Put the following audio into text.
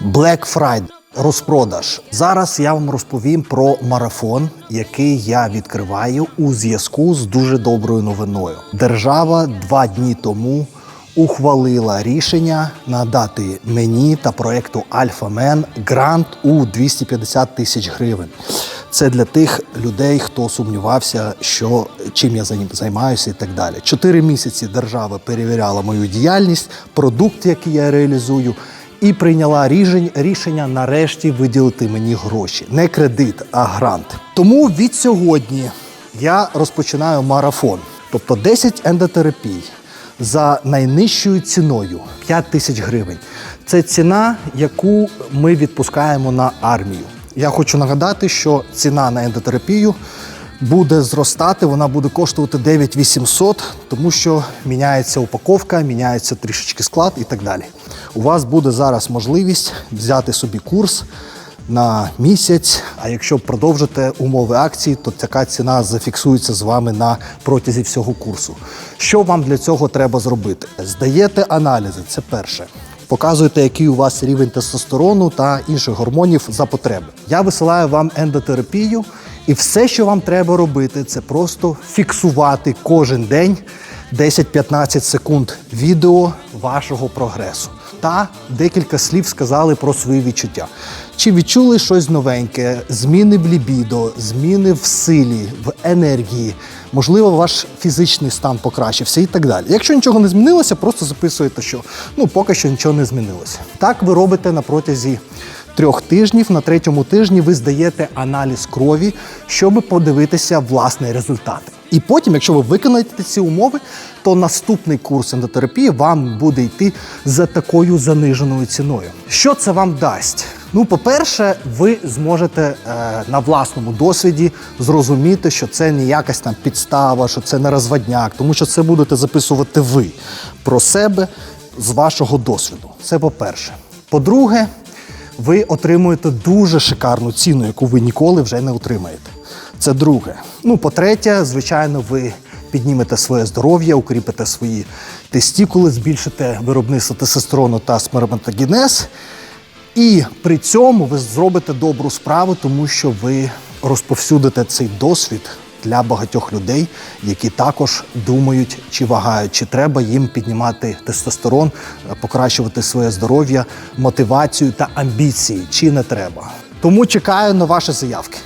Black Friday розпродаж. Зараз я вам розповім про марафон, який я відкриваю у зв'язку з дуже доброю новиною. Держава два дні тому ухвалила рішення надати мені та проекту Альфа Мен грант у 250 тисяч гривень. Це для тих людей, хто сумнівався, що чим я займаюся і так далі. Чотири місяці держава перевіряла мою діяльність, продукт, який я реалізую, і прийняла рішень- рішення нарешті виділити мені гроші. Не кредит, а грант. Тому від сьогодні я розпочинаю марафон, тобто 10 ендотерапій за найнижчою ціною 5 тисяч гривень. Це ціна, яку ми відпускаємо на армію. Я хочу нагадати, що ціна на ендотерапію буде зростати, вона буде коштувати 9800, тому що міняється упаковка, міняється трішечки склад і так далі. У вас буде зараз можливість взяти собі курс на місяць. А якщо продовжите умови акції, то така ціна зафіксується з вами на протязі всього курсу. Що вам для цього треба зробити? Здаєте аналізи, це перше. Показуєте, який у вас рівень тестостерону та інших гормонів за потреби. Я висилаю вам ендотерапію, і все, що вам треба робити, це просто фіксувати кожен день 10-15 секунд відео вашого прогресу та декілька слів сказали про свої відчуття. Чи відчули щось новеньке, зміни в лібідо, зміни в силі, в енергії, можливо, ваш фізичний стан покращився і так далі. Якщо нічого не змінилося, просто записуєте, що ну поки що нічого не змінилося. Так ви робите на протязі трьох тижнів. На третьому тижні ви здаєте аналіз крові, щоб подивитися власний результат. І потім, якщо ви виконаєте ці умови, то наступний курс ендотерапії вам буде йти за такою заниженою ціною. Що це вам дасть? Ну, по-перше, ви зможете е, на власному досвіді зрозуміти, що це не якась там підстава, що це не розводняк, тому що це будете записувати ви про себе з вашого досвіду. Це по-перше. По-друге, ви отримуєте дуже шикарну ціну, яку ви ніколи вже не отримаєте. Це друге. Ну, по-третє, звичайно, ви піднімете своє здоров'я, укріпите свої тестікули, збільшите виробництво тестостерону та сперматогенез. І при цьому ви зробите добру справу, тому що ви розповсюдите цей досвід для багатьох людей, які також думають чи вагають, чи треба їм піднімати тестостерон, покращувати своє здоров'я, мотивацію та амбіції, чи не треба. Тому чекаю на ваші заявки.